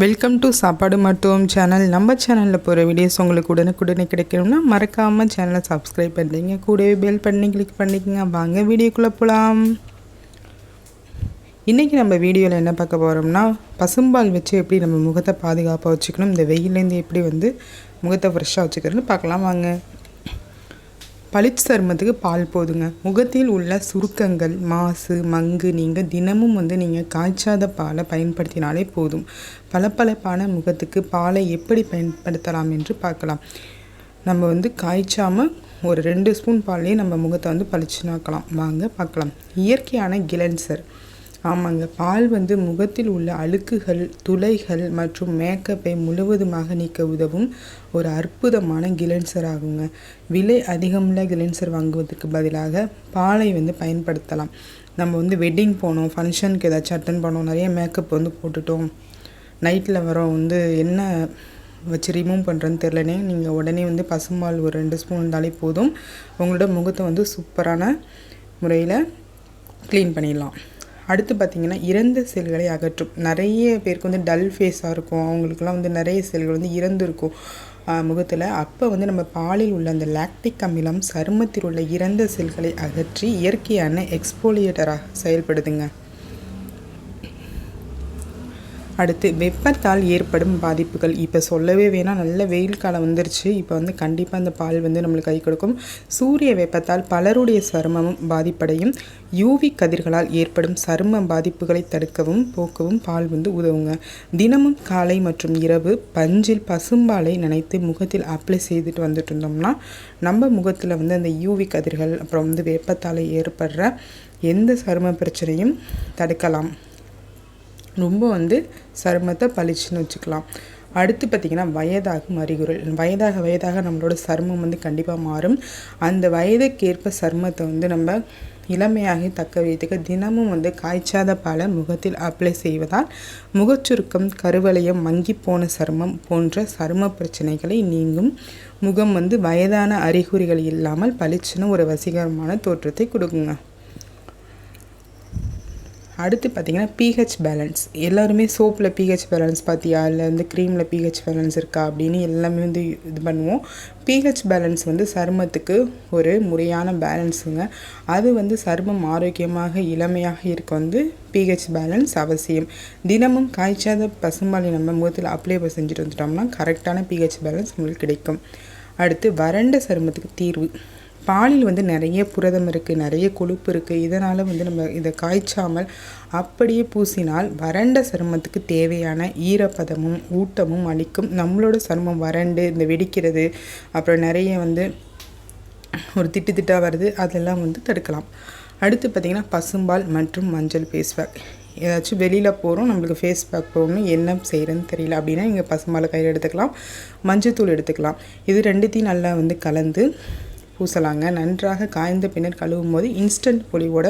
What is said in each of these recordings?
Welcome to சாப்பாடு மருத்துவம் channel. நம்ம சேனலில் போகிற வீடியோஸ் உங்களுக்கு உடனுக்குடனே கிடைக்கணும்னா மறக்காமல் சேனலை சப்ஸ்கிரைப் பண்ணுறீங்க கூடவே பெல் பண்ணி கிளிக் பண்ணிக்கங்க. வாங்க வீடியோக்குள்ளே போகலாம் இன்றைக்கி நம்ம வீடியோவில் என்ன பார்க்க போகிறோம்னா பசும்பால் வச்சு எப்படி நம்ம முகத்தை பாதுகாப்பாக வச்சுக்கணும் இந்த வெயிலேருந்து எப்படி வந்து முகத்தை ஃப்ரெஷ்ஷாக வச்சுக்கிறதுன்னு பார்க்கலாம். வாங்க. பளிச்சு சருமத்துக்கு பால் போதுங்க. முகத்தில் உள்ள சுருக்கங்கள் மாசு மங்கு நீங்கள் தினமும் வந்து நீங்கள் காய்ச்சாத பாலை பயன்படுத்தினாலே போதும். பளபளப்பான முகத்துக்கு பாலை எப்படி பயன்படுத்தலாம் என்று பார்க்கலாம். நம்ம வந்து காய்ச்சாமல் ஒரு ரெண்டு ஸ்பூன் பால்லேயே நம்ம முகத்தை வந்து பளிச்சுனாக்கலாம் வாங்க பார்க்கலாம். இயற்கையான கிலன்சர் ஆமாங்க. பால் வந்து முகத்தில் உள்ள அழுக்குகள் துளைகள் மற்றும் மேக்கப்பை முழுவதுமாக நீக்க உதவும் ஒரு அற்புதமான கிளென்சர் ஆகுங்க. விலை அதிகமுள்ள கிளென்சர் வாங்குவதற்கு பதிலாக பாலை வந்து பயன்படுத்தலாம். நம்ம வந்து வெட்டிங் போனோம் ஃபங்க்ஷனுக்கு ஏதாச்சும் அட்டன் பண்ணோம் நிறைய மேக்கப் வந்து போட்டுட்டோம். நைட்டில் வரோம் வந்து என்ன வச்சு ரிமூவ் பண்ணுறேன்னு தெரிலனே நீங்கள் உடனே வந்து பசும்பால் ஒரு ரெண்டு ஸ்பூன் இருந்தாலே போதும். உங்களோட முகத்தை வந்து சூப்பரான முறையில் க்ளீன் பண்ணிடலாம். அடுத்து பார்த்திங்கன்னா இறந்த செல்களை அகற்றும். நிறைய பேருக்கு வந்து டல் ஃபேஸாக இருக்கும். அவங்களுக்குலாம் வந்து நிறைய செல்கள் வந்து இறந்துருக்கும். முகத்தில். அப்போ வந்து நம்ம பாலில் உள்ள அந்த லாக்டிக் அமிலம் சருமத்தில் உள்ள இறந்த செல்களை அகற்றி இயற்கையான எக்ஸ்போலியேட்டராக செயல்படுதுங்க. அடுத்து வெப்பத்தால் ஏற்படும் பாதிப்புகள். இப்போ சொல்லவே வேணாம் நல்ல வெயில் காலம் வந்துருச்சு. இப்போ வந்து கண்டிப்பாக அந்த பால் வந்து நம்மளுக்கு கை கொடுக்கும். சூரிய வெப்பத்தால் பலருடைய சருமமும் பாதிப்படையும். யூவி கதிர்களால் ஏற்படும் சரும பாதிப்புகளை தடுக்கவும் போக்கவும் பால் வந்து உதவுங்க. தினமும் காலை மற்றும் இரவு பஞ்சில் பசும்பாலை நினைத்து முகத்தில் அப்ளை செய்துட்டு வந்துட்டு இருந்தோம்னா நம்ம முகத்தில் வந்து அந்த யூவி கதிர்கள் அப்புறம் வந்து வெப்பத்தால் ஏற்படுற எந்த சரும பிரச்சனையும் தடுக்கலாம். ரொம்ப வந்து சருமத்தை பளிச்சுன்னு வச்சுக்கலாம். அடுத்து பார்த்திங்கன்னா வயதாகும் அறிகுறல் வயதாக வயதாக நம்மளோட சருமம் வந்து கண்டிப்பாக மாறும். அந்த வயதுக்கேற்ப சருமத்தை வந்து நம்ம இளமையாகி தக்க வைத்துக்க தினமும் வந்து காய்ச்சாத பாலை முகத்தில் அப்ளை செய்வதால் முகச்சுருக்கம் கருவளையம் மங்கி போன சருமம் போன்ற சரும பிரச்சனைகளை நீங்கும். முகம் வந்து வயதான அறிகுறிகள் இல்லாமல் பளிச்சுன்னு ஒரு வசீகரமான தோற்றத்தை கொடுக்குங்க. அடுத்து பார்த்திங்கன்னா பிஹெச் பேலன்ஸ் எல்லாருமே சோப்பில் பிஹெச் பேலன்ஸ் பார்த்தியா? இல்லை வந்து க்ரீமில் பிஹெச் பேலன்ஸ் இருக்கா அப்படின்னு எல்லாமே வந்து இது பண்ணுவோம். பிஹெச் பேலன்ஸ் வந்து சருமத்துக்கு ஒரு முறையான பேலன்ஸுங்க அது வந்து சருமம் ஆரோக்கியமாக இளமையாக இருக்க வந்து பிஹெச் பேலன்ஸ் அவசியம். தினமும் காய்ச்சாத பசும்பாலை நம்ம முகத்தில் அப்ளை செஞ்சுட்டு வந்துட்டோம்னா கரெக்டான பிஹெச் பேலன்ஸ் நம்மளுக்கு கிடைக்கும். அடுத்து வறண்ட சருமத்துக்கு தீர்வு. பாலில் வந்து நிறைய புரதம் இருக்குது நிறைய கொழுப்பு இருக்குது இதனால் வந்து நம்ம இதை காய்ச்சாமல் அப்படியே பூசினால் வறண்ட சருமத்துக்கு தேவையான ஈரப்பதமும் ஊட்டமும் அளிக்கும். நம்மளோட சருமம் வறண்டு இந்த வெடிக்கிறது அப்புறம் நிறைய வந்து ஒரு திட்டு திட்டாக வருது அதெல்லாம் வந்து தடுக்கலாம். அடுத்து பார்த்திங்கன்னா பசும்பால் மற்றும் மஞ்சள் ஃபேஸ் பேக் ஏதாச்சும் வெளியில் போகிறோம் நம்மளுக்கு ஃபேஸ் பேக் போகணும் என்ன செய்கிறேன்னு தெரியல. அப்படின்னா இங்கே பசும்பாலை கையில் எடுத்துக்கலாம் மஞ்சள் எடுத்துக்கலாம். இது ரெண்டுத்தையும் நல்லா வந்து கலந்து பூசலாங்க. நன்றாக காய்ந்த பின்னர் கழுவும் போது இன்ஸ்டன்ட் பொலிவோட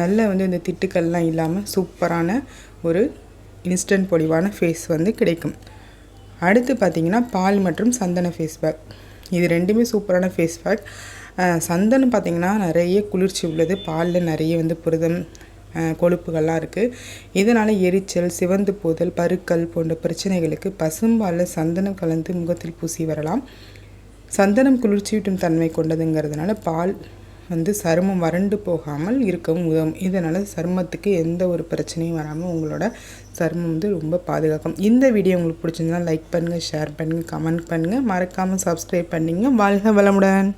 நல்ல வந்து இந்த திட்டுக்கள்லாம் இல்லாமல் சூப்பரான ஒரு இன்ஸ்டன்ட் பொலிவான ஃபேஸ் வந்து கிடைக்கும். அடுத்து பார்த்திங்கன்னா பால் மற்றும் சந்தன ஃபேஸ் பேக் இது ரெண்டுமே சூப்பரான ஃபேஸ் பேக் சந்தனம் பார்த்திங்கன்னா நிறைய குளிர்ச்சி உள்ளது. பாலில் நிறைய வந்து புரதம் கொழுப்புகள்லாம் இருக்குது இதனால் எரிச்சல் சிவந்து போதல் பருக்கள் போன்ற பிரச்சனைகளுக்கு பசும்பாலில் சந்தனம் கலந்து முகத்தில் பூசி வரலாம். சந்தனம் குளிர்ச்சியூட்டும் தன்மை கொண்டதுங்கிறதுனால பால் வந்து சருமம் வறண்டு போகாமல் இருக்கவும் உதவும். இதனால் சருமத்துக்கு எந்த ஒரு பிரச்சனையும் வராமல் உங்களோட சருமம் வந்து ரொம்ப பாதுகாக்கும். இந்த வீடியோ உங்களுக்கு பிடிச்சிருந்தா லைக் பண்ணுங்கள் ஷேர் பண்ணுங்கள் கமெண்ட் பண்ணுங்கள் மறக்காமல் சப்ஸ்கிரைப் பண்ணிங்க. வாழ்க வளமுடன்.